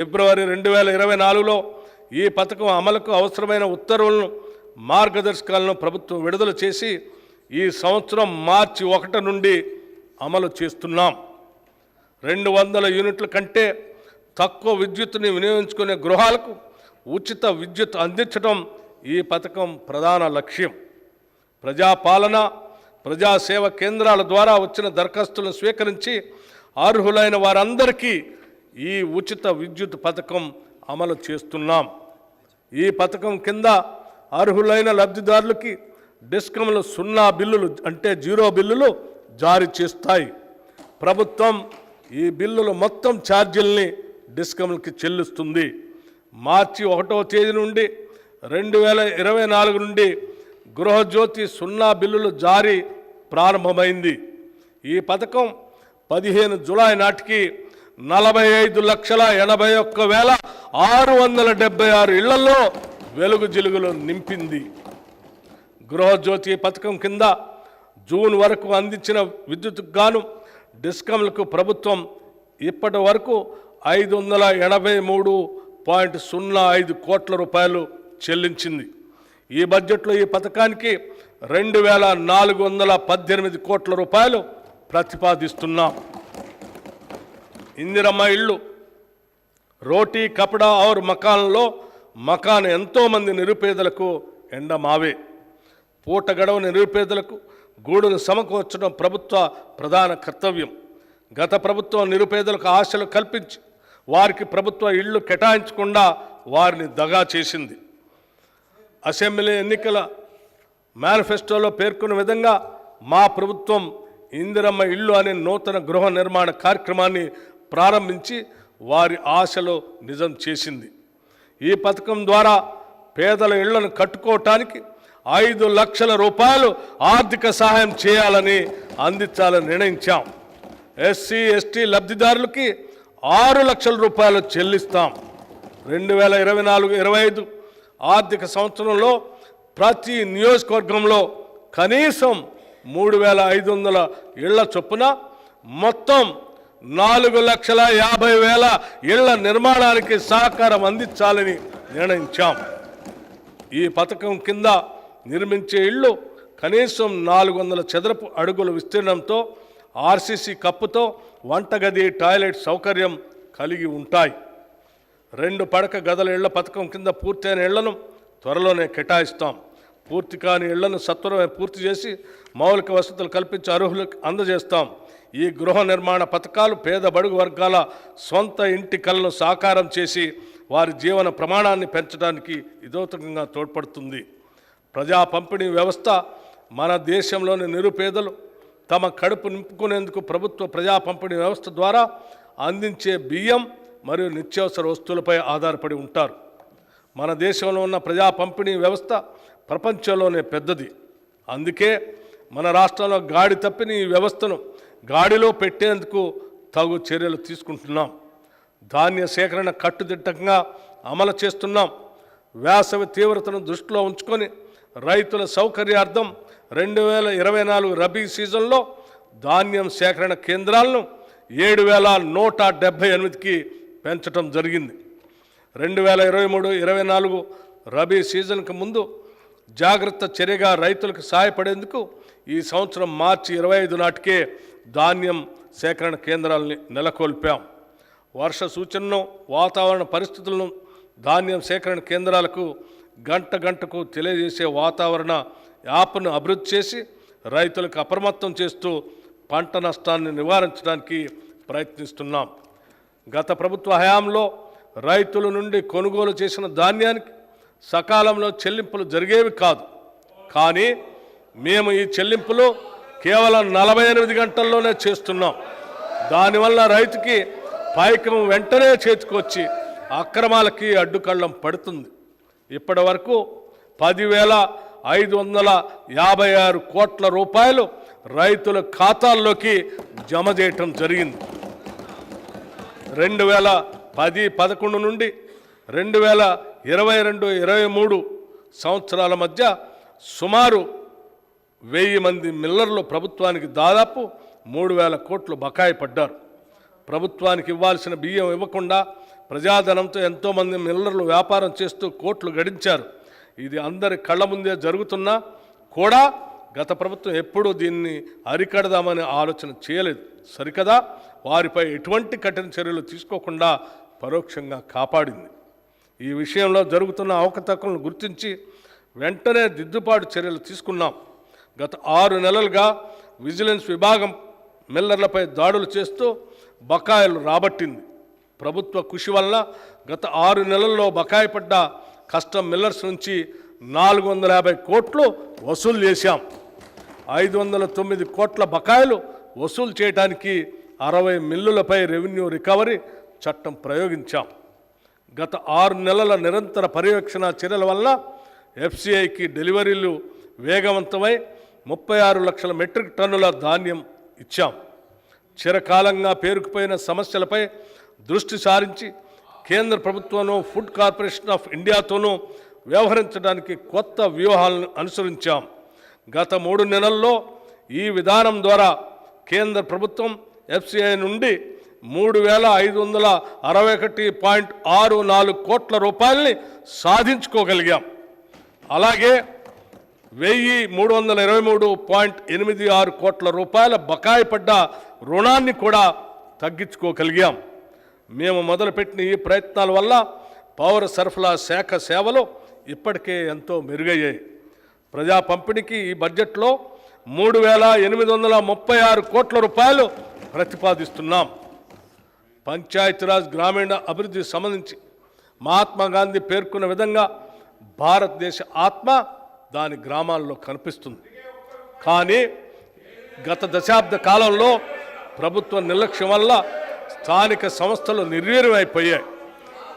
ఫిబ్రవరి రెండు వేల ఇరవై నాలుగులో ఈ పథకం అమలుకు అవసరమైన ఉత్తర్వులను మార్గదర్శకాలను ప్రభుత్వం విడుదల చేసి ఈ సంవత్సరం మార్చి ఒకటి నుండి అమలు చేస్తున్నాం. రెండు వందల యూనిట్ల కంటే తక్కువ విద్యుత్తుని వినియోగించుకునే గృహాలకు ఉచిత విద్యుత్ అందించడం ఈ పథకం ప్రధాన లక్ష్యం. ప్రజాపాలన ప్రజాసేవ కేంద్రాల ద్వారా వచ్చిన దరఖాస్తులను స్వీకరించి అర్హులైన వారందరికీ ఈ ఉచిత విద్యుత్ పథకం అమలు చేస్తున్నాం. ఈ పథకం కింద అర్హులైన లబ్ధిదారులకి డిస్కంలు సున్నా బిల్లులు అంటే జీరో బిల్లులు జారీ చేస్తాయి. ప్రభుత్వం ఈ బిల్లులు మొత్తం ఛార్జీల్ని డిస్కంలకి చెల్లిస్తుంది. మార్చి ఒకటో తేదీ నుండి రెండు వేల ఇరవై నాలుగు నుండి గృహజ్యోతి సున్నా బిల్లులు జారీ ప్రారంభమైంది. ఈ పథకం పదిహేను జులై నాటికి నలభై ఐదు లక్షల ఎనభై ఒక్క వేల ఆరు వందల డెబ్బై ఆరు ఇళ్ళలో వెలుగు జిలుగులు నింపింది. గృహజ్యోతి పథకం కింద జూన్ వరకు అందించిన విద్యుత్కు గాను డిస్కంలకు ప్రభుత్వం ఇప్పటి వరకు ఐదు వందల ఎనభై మూడు పాయింట్ సున్నా ఐదు కోట్ల రూపాయలు చెల్లించింది. ఈ బడ్జెట్లో ఈ పథకానికి రెండు వేల నాలుగు వందల పద్దెనిమిది కోట్ల రూపాయలు ప్రతిపాదిస్తున్నాం. ఇందిరమ్మ ఇళ్ళు. రోటీ కపడా ఔర్ మకాన్లో మకాన్ ఎంతోమంది నిరుపేదలకు ఎండ మావే. పూట గడవ నిరుపేదలకు గూడును సమకూర్చడం ప్రభుత్వ ప్రధాన కర్తవ్యం. గత ప్రభుత్వం నిరుపేదలకు ఆశలు కల్పించి వారికి ప్రభుత్వ ఇళ్ళు కేటాయించకుండా వారిని దగా చేసింది. అసెంబ్లీ ఎన్నికల మేనిఫెస్టోలో పేర్కొన్న విధంగా మా ప్రభుత్వం ఇందిరమ్మ ఇల్లు అనే నూతన గృహ నిర్మాణ కార్యక్రమాన్ని ప్రారంభించి వారి ఆశలో నిజం చేసింది. ఈ పథకం ద్వారా పేదల ఇళ్ళను కట్టుకోవటానికి ఐదు లక్షల రూపాయలు ఆర్థిక సహాయం చేయాలని అందించాలని నిర్ణయించాం. ఎస్సీ ఎస్టీ లబ్ధిదారులకి ఆరు లక్షల రూపాయలు చెల్లిస్తాం. రెండు వేల ఇరవై నాలుగు ఇరవై ఐదు ఆర్థిక సంవత్సరంలో ప్రతి నియోజకవర్గంలో కనీసం మూడు వేల ఐదు వందల ఇళ్ళ చొప్పున మొత్తం నాలుగు లక్షల యాభై వేల ఇళ్ళ నిర్మాణానికి సహకారం అందించాలని నిర్ణయించాం. ఈ పథకం కింద నిర్మించే ఇళ్ళు కనీసం నాలుగు వందల చదరపు అడుగుల విస్తీర్ణంతో ఆర్సీసీ కప్పుతో వంటగది టాయిలెట్ సౌకర్యం కలిగి ఉంటాయి. రెండు పడక గదుల ఇళ్ళ పథకం కింద పూర్తయిన ఇళ్ళను త్వరలోనే కేటాయిస్తాం. పూర్తి కాని ఇళ్ళను సత్వరమే పూర్తి చేసి మౌలిక వసతులు కల్పించి అర్హులకు అందజేస్తాం. ఈ గృహ నిర్మాణ పథకాలు పేద బడుగు వర్గాల సొంత ఇంటి కలను సాకారం చేసి వారి జీవన ప్రమాణాన్ని పెంచడానికి ఇదోతకంగా తోడ్పడుతుంది. ప్రజా పంపిణీ వ్యవస్థ మన దేశంలోని నిరుపేదలు తమ కడుపు నింపుకునేందుకు ప్రభుత్వ ప్రజా పంపిణీ వ్యవస్థ ద్వారా అందించే బియ్యం మరియు నిత్యావసర వస్తువులపై ఆధారపడి ఉంటారు. మన దేశంలో ఉన్న ప్రజా పంపిణీ వ్యవస్థ ప్రపంచంలోనే పెద్దది. అందుకే మన రాష్ట్రంలో గాడి తప్పిన ఈ వ్యవస్థను గాడిలో పెట్టేందుకు తగు చర్యలు తీసుకుంటున్నాం. ధాన్య సేకరణ కట్టుదిట్టంగా అమలు చేస్తున్నాం. వేసవి తీవ్రతను దృష్టిలో ఉంచుకొని రైతుల సౌకర్యార్థం రెండు వేల ఇరవై నాలుగు రబీ సీజన్లో ధాన్యం సేకరణ కేంద్రాలను ఏడు వేల నూట డెబ్భై ఎనిమిదికి పెంచడం జరిగింది. రెండు వేల ఇరవై మూడు ఇరవై నాలుగు రబీ సీజన్కి ముందు జాగ్రత్త చర్యగా రైతులకు సహాయపడేందుకు ఈ సంవత్సరం మార్చి ఇరవై ఐదు నాటికే ధాన్యం సేకరణ కేంద్రాలని నెలకొల్పాం. వర్ష సూచనను వాతావరణ పరిస్థితులను ధాన్యం సేకరణ కేంద్రాలకు గంట గంటకు తెలియజేసే వాతావరణ యాప్ను అభివృద్ధి చేసి రైతులకు అప్రమత్తం చేస్తూ పంట నష్టాన్ని నివారించడానికి ప్రయత్నిస్తున్నాం. గత ప్రభుత్వ హయాంలో రైతుల నుండి కొనుగోలు చేసిన ధాన్యానికి సకాలంలో చెల్లింపులు జరిగేవి కాదు. కానీ మేము ఈ చెల్లింపులు కేవలం నలభై ఎనిమిది గంటల్లోనే చేస్తున్నాం. దానివల్ల రైతుకి పైకం వెంటనే చేతికొచ్చి అక్రమాలకి అడ్డుకళ్ళం పడుతుంది. ఇప్పటి వరకు పదివేల ఐదు వందల యాభై ఆరు కోట్ల రూపాయలు రైతుల ఖాతాల్లోకి జమ చేయటం జరిగింది. రెండు వేల పది పదకొండు నుండి రెండు వేల ఇరవై రెండు ఇరవై మూడు సంవత్సరాల మధ్య సుమారు వెయ్యి మంది మిల్లర్లు ప్రభుత్వానికి దాదాపు మూడు వేల కోట్లు బకాయి పడ్డారు. ప్రభుత్వానికి ఇవ్వాల్సిన బియ్యం ఇవ్వకుండా ప్రజాధనంతో ఎంతోమంది మిల్లర్లు వ్యాపారం చేస్తూ కోట్లు గడించారు. ఇది అందరి కళ్ళ ముందే జరుగుతున్నా కూడా గత ప్రభుత్వం ఎప్పుడూ దీన్ని అరికడదామనే ఆలోచన చేయలేదు. సరికదా? వారిపై ఎటువంటి కఠిన చర్యలు తీసుకోకుండా పరోక్షంగా కాపాడింది. ఈ విషయంలో జరుగుతున్న అవకతవకలను గుర్తించి వెంటనే దిద్దుబాటు చర్యలు తీసుకున్నాం. గత ఆరు నెలలుగా విజిలెన్స్ విభాగం మిల్లర్లపై దాడులు చేస్తూ బకాయిలు రాబట్టింది. ప్రభుత్వ కృషి వల్ల గత ఆరు నెలల్లో బకాయి పడ్డ కస్టమ్ మిల్లర్స్ నుంచి నాలుగు వందల యాభై కోట్లు వసూలు చేశాం. ఐదు వందల తొమ్మిది కోట్ల బకాయిలు వసూలు చేయడానికి అరవై మిల్లులపై రెవెన్యూ రికవరీ చట్టం ప్రయోగించాం. గత ఆరు నెలల నిరంతర పర్యవేక్షణ చర్యల వల్ల ఎఫ్సిఐకి డెలివరీలు వేగవంతమై ముప్పై ఆరు లక్షల మెట్రిక్ టన్నుల ధాన్యం ఇచ్చాం. చిరకాలంగా పేరుకుపోయిన సమస్యలపై దృష్టి సారించి కేంద్ర ప్రభుత్వంలో ఫుడ్ కార్పొరేషన్ ఆఫ్ ఇండియాతోనూ వ్యవహరించడానికి కొత్త వ్యూహాలను అనుసరించాం. గత మూడు నెలల్లో ఈ విధానం ద్వారా కేంద్ర ప్రభుత్వం ఎఫ్సిఐ నుండి మూడు వేల ఐదు వందల అరవై ఒకటి పాయింట్ ఆరు నాలుగు కోట్ల రూపాయలని సాధించుకోగలిగాం. అలాగే వెయ్యి మూడు వందల ఇరవై మూడు పాయింట్ ఎనిమిది ఆరు కోట్ల రూపాయల బకాయి పడ్డ రుణాన్ని కూడా తగ్గించుకోగలిగాం. మేము మొదలుపెట్టిన ఈ ప్రయత్నాల వల్ల పౌర సరఫరా శాఖ సేవలు ఇప్పటికే ఎంతో మెరుగయ్యాయి. ప్రజా పంపిణీకి ఈ బడ్జెట్లో మూడు వేల ఎనిమిది వందల ముప్పై ఆరు కోట్ల రూపాయలు ప్రతిపాదిస్తున్నాం. పంచాయతీరాజ్ గ్రామీణ అభివృద్ధికి సంబంధించి మహాత్మా గాంధీ పేర్కొన్న విధంగా భారతదేశ ఆత్మ దాని గ్రామాల్లో కనిపిస్తుంది. కానీ గత దశాబ్ద కాలంలో ప్రభుత్వ నిర్లక్ష్యం వల్ల స్థానిక సంస్థలు నిర్వీర్యమైపోయాయి.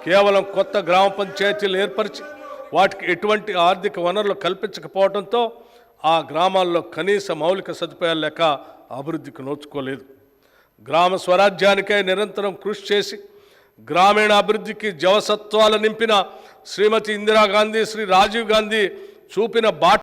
కేవలం కొత్త గ్రామ పంచాయతీలు ఏర్పరిచి వాటికి ఎటువంటి ఆర్థిక వనరులు కల్పించకపోవడంతో ఆ గ్రామాల్లో కనీస మౌలిక సదుపాయాలు లేక అభివృద్ధికి నోచుకోలేదు. గ్రామ స్వరాజ్యానికై నిరంతరం కృషి చేసి గ్రామీణ అభివృద్ధికి జవసత్వాలు నింపిన శ్రీమతి ఇందిరాగాంధీ శ్రీ రాజీవ్ గాంధీ చూపిన బాట